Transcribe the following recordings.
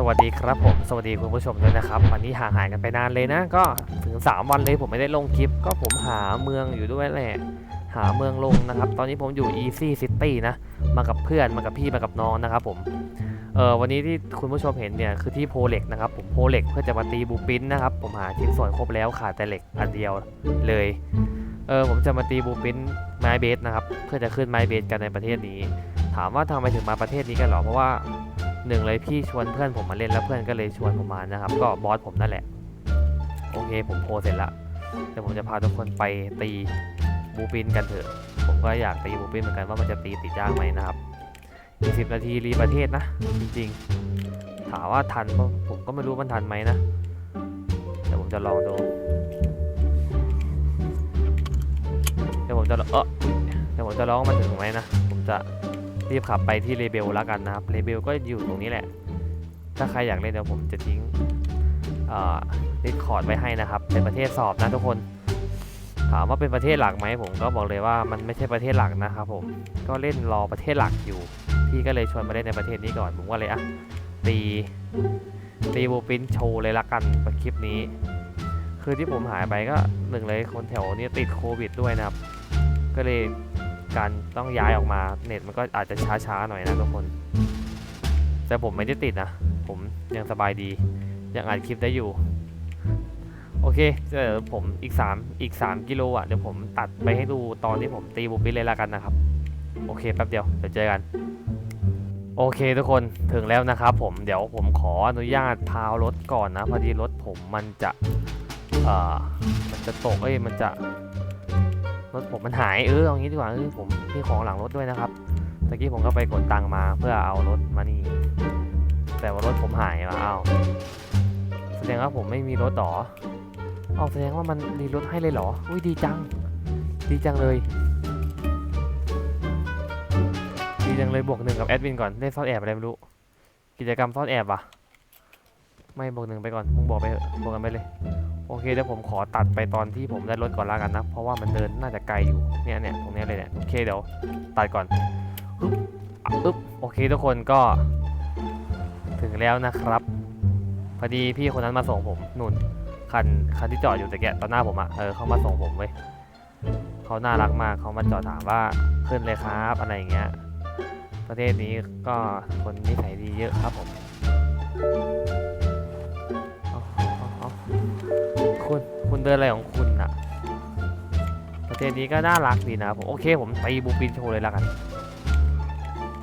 สวัสดีครับผมสวัสดีคุณผู้ชมด้วยนะครับวันนี้ห่างหายกันไปนานเลยนะ ก็ถึง 3 วันเลยผมไม่ได้ลงคลิป ก็ผมหาเมืองอยู่ด้วยแหละหาเมืองลงนะครับ ตอนนี้ผมอยู่ Easy City นะ มากับเพื่อนมากับพี่มากับน้องนะครับผมเออวันนี้ที่คุณผู้ชมเห็นเนี่ยคือที่โพเล็กนะครับผมโพเล็กเพื่อจะมาตีบูปินนะครับผมหาชิ้นส่วนครบแล้วขาดแต่เหล็กอันเดียวเลยเออผมจะมาตีบูปินไม้เบสนะครับเพื่อจะขึ้นไม้เบสกันในประเทศนี้ ถามว่าทำไมถึงมาประเทศนี้กันหรอเพราะว่า หนึ่งเลยพี่ชวนเพื่อนผมมาเล่นแล้วเพื่อนก็เลยชวนผมมานะครับ ก็บอสผมนั่นแหละ โอเคผมโพเสร็จละเดี๋ยวผมจะพาทุกคนไปตีบูปินกันเถอะ ผมก็อยากตีบูปินเหมือนกันว่ามันจะตีติดยากไหมนะครับอีกสิบนาทีรีประเทศนะ จริงๆ ถามว่าทันปะผมก็ไม่รู้มันทันไหมนะเดี๋ยวผมจะลองดูเดี๋ยวผมจะเออเดี๋ยวผมจะลองมันถึงไหมนะ ผมจะ รีบขับไปที่เลเบลแล้วกันนะครับเลเบลก็อยู่ตรงนี้แหละ ถ้าใครอยากเล่นเดี๋ยวผมจะทิ้งดิสคอร์ดไว้ให้นะครับ เป็นประเทศสอบนะทุกคน ถามว่าเป็นประเทศหลักไหมผมก็บอกเลยว่ามันไม่ใช่ประเทศหลักนะครับผมก็เล่นรอประเทศหลักอยู่พี่ก็เลยชวนมาเล่นในประเทศนี้ก่อนผมก็เลยอะตีตีบูปินโชว์เลยละกันกับคลิปนี้ คือที่ผมหายไปก็หนึ่งเลยคนแถวนี้ติดโควิดด้วยนะครับ ก็เลย การต้องย้ายออกมาเน็ตมันก็อาจจะช้าๆหน่อยนะทุกคน แต่ผมไม่ได้ติดนะ ผมยังสบายดียังอัดคลิปได้อยู่ โอเคเดี๋ยวผมอีก 3 อีก 3 กิโลอะเดี๋ยวผมตัดไปให้ดูตอนที่ผมตีบุปิเลยละกันนะครับ โอเคแป๊บเดียวเดี๋ยวเจอกันโอเคทุกคนถึงแล้วนะครับผมเดี๋ยวผมขออนุญาตพาวรถก่อนนะ พอดีรถผมมันจะเอ่อมันจะตกเอ้ยมันจะ ถผมมันหายเออเอางี้ดีกว่าเออผมมีของหลังรถด้วยนะครับตะกี้ผมก็ไปกดตังมาเพื่อเอารถมานี่ แต่ว่ารถผมหายว่ะอ้าแสดงว่าผมไม่มีรถต่อเอาแสดงว่ามันมีรถให้เลยเหรอ อุ้ยดีจัง ดีจังเลย ดีจังเลยบวกหนึ่งกับแอดมินก่อนเล่นซ่อนแอบอะไรไม่รู้ กิจกรรมซ่อนแอบอะ ไม่บวกหนึ่งไปก่อนมึงบอกไปเถอะบวกกันไปเลย โอเคเดี๋ยวผมขอตัดไปตอนที่ผมได้รถก่อนละกันนะ เพราะว่ามันเดินน่าจะไกลอยู่เนี่ยเนี่ยตรงเนี้ยเลยเนี่ยโอเคเดี๋ยวตัดก่อนอึ๊บปึ๊บโอเคทุกคนก็ ถึงแล้วนะครับพอดีพี่คนนั้นมาส่งผมนุ่นคันคันที่จอดอยู่ตะแกะตอนหน้าผมอะ่ะเออเขามาส่งผมเว้ยเขาน่ารักมากเขามาจอดถามว่าขึ้นเลยครับอะไรอย่างเงี้ย ประเทศนี้ก็คนนิสัยดีเยอะครับผม คุณเดินอะไรของคุณอะประเทศนี้ก็น่ารักดีนะผมโอเค ผมตีบูปินโชว์เลยละกัน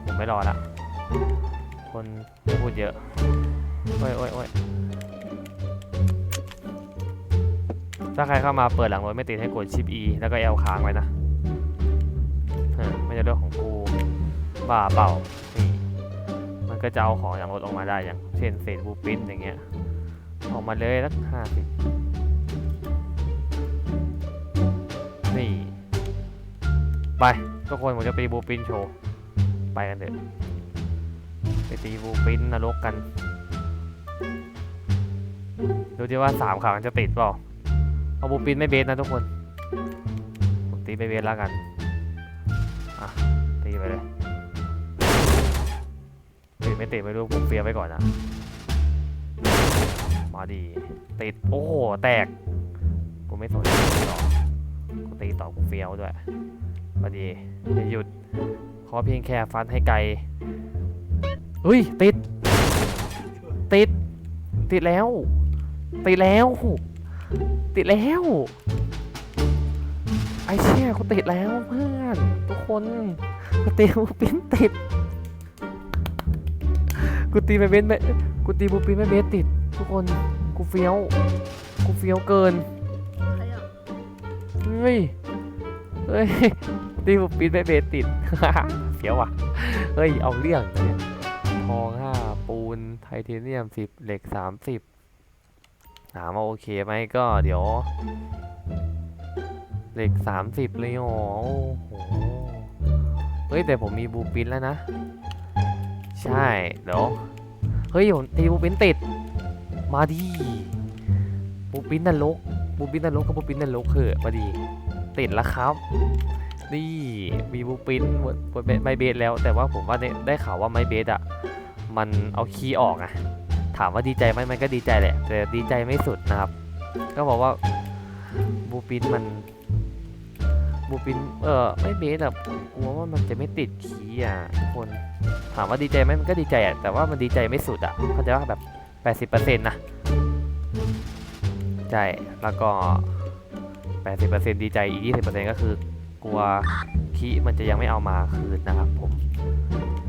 ผมไม่รอละ คนพูดเยอะ โอ้ยโอ้ยโอ้ยถ้าใครเข้ามาเปิดหลังรถไม่ติดให้กดชิป E แล้วก็ L ค้างไว้นะเออไม่ใช่เรื่องของกูบ้าเปล่านี่มันก็จะเอาของอย่างรถออกมาได้อย่างเช่นเศษบูปินอย่างเงี้ยออกมาเลยสักห้าสิบ ไปทุกคนผมจะตีบูปินโชว์ ไปกันเถอะไปตีบูปินนรกกัน ดูดิว่าสามครั้งจะติดเปล่าเอาบูปินไม่เบสนะทุกคนผมตีไม่เบสแล้วกันอะตีไปเลยติดไม่ติดไม่รู้ผมเฟียร์ไว้ก่อนนะมาดีติดโอ้โหแตกกูไม่สนหรอกกูตีต่อกูเฟียวด้วย มาดีจะหยุด ขอเพียงแค่ฟันให้ไกลเฮ้ย ติด ติด ติดแล้ว ติดแล้ว ติดแล้ว ไอเชี่ยกูติดแล้วเพื่อน ทุกคนกูตีบูปินติด กูตีไม่เบนไม่กูตีบูปินไม่เบสติด ทุกคน กูเฟี้ยว กูเฟี้ยวเกินใครอะเฮ้ย เฮ้ย ตีบูปินไม่เบสติดเฟี้ยวอะ เฮ้ย เอาเรื่องเนี่ยทองห้าปูนไทเทเนียมสิบเหล็กสามสิบถามว่าโอเคไหมก็เดี๋ยว เหล็กสามสิบเลยอ๋อโอ้โหเฮ้ย แต่ผมมีบูปินแล้วนะ ใช่เดี๋ยวเฮ้ยผมตีบูปินติด มาดีบูปินนรกบูปินนรกกับบูปินนรกเหอมาดี ติดแล้วครับ นี่มีบูปินบนบนไมเบสแล้ว แต่ว่าผมว่าได้ข่าวว่าไมเบสอะมันเอาคีย์ออกอะถามว่าดีใจไหมมันก็ดีใจแหละ แต่ดีใจไม่สุดนะครับ ก็บอกว่าบูปินมันบูปินเออไม่เบสอะกลัวว่ามันจะไม่ติดขีย์อะคนถามว่าดีใจไหมมันก็ดีใจอะแต่ว่ามันดีใจไม่สุดอะเขาใจว่าแบบ 80%นะใช่แล้วก็ 80%ดีใจอีก20%ก็คือ กลัวคีมันจะยังไม่เอามาคืนนะครับผม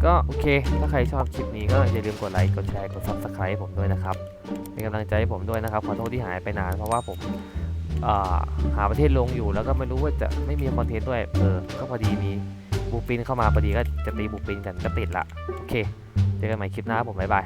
ก็โอเค ถ้าใครชอบคลิปนี้ก็อย่าลืมกดไลค์ กดแชร์ กด subscribe ให้ผมด้วยนะครับ เป็นกำลังใจให้ผมด้วยนะครับ ขอโทษที่หายไปนาน เพราะว่าผมหาประเทศลงอยู่แล้วก็ไม่รู้ว่าจะไม่มีคอนเทนต์ด้วย เออ ก็พอดีมีบูปินเข้ามาพอดีก็จะตีบูปินกันก็ติดละ โอเค เจอกันใหม่คลิปหน้าผมบ๊ายบาย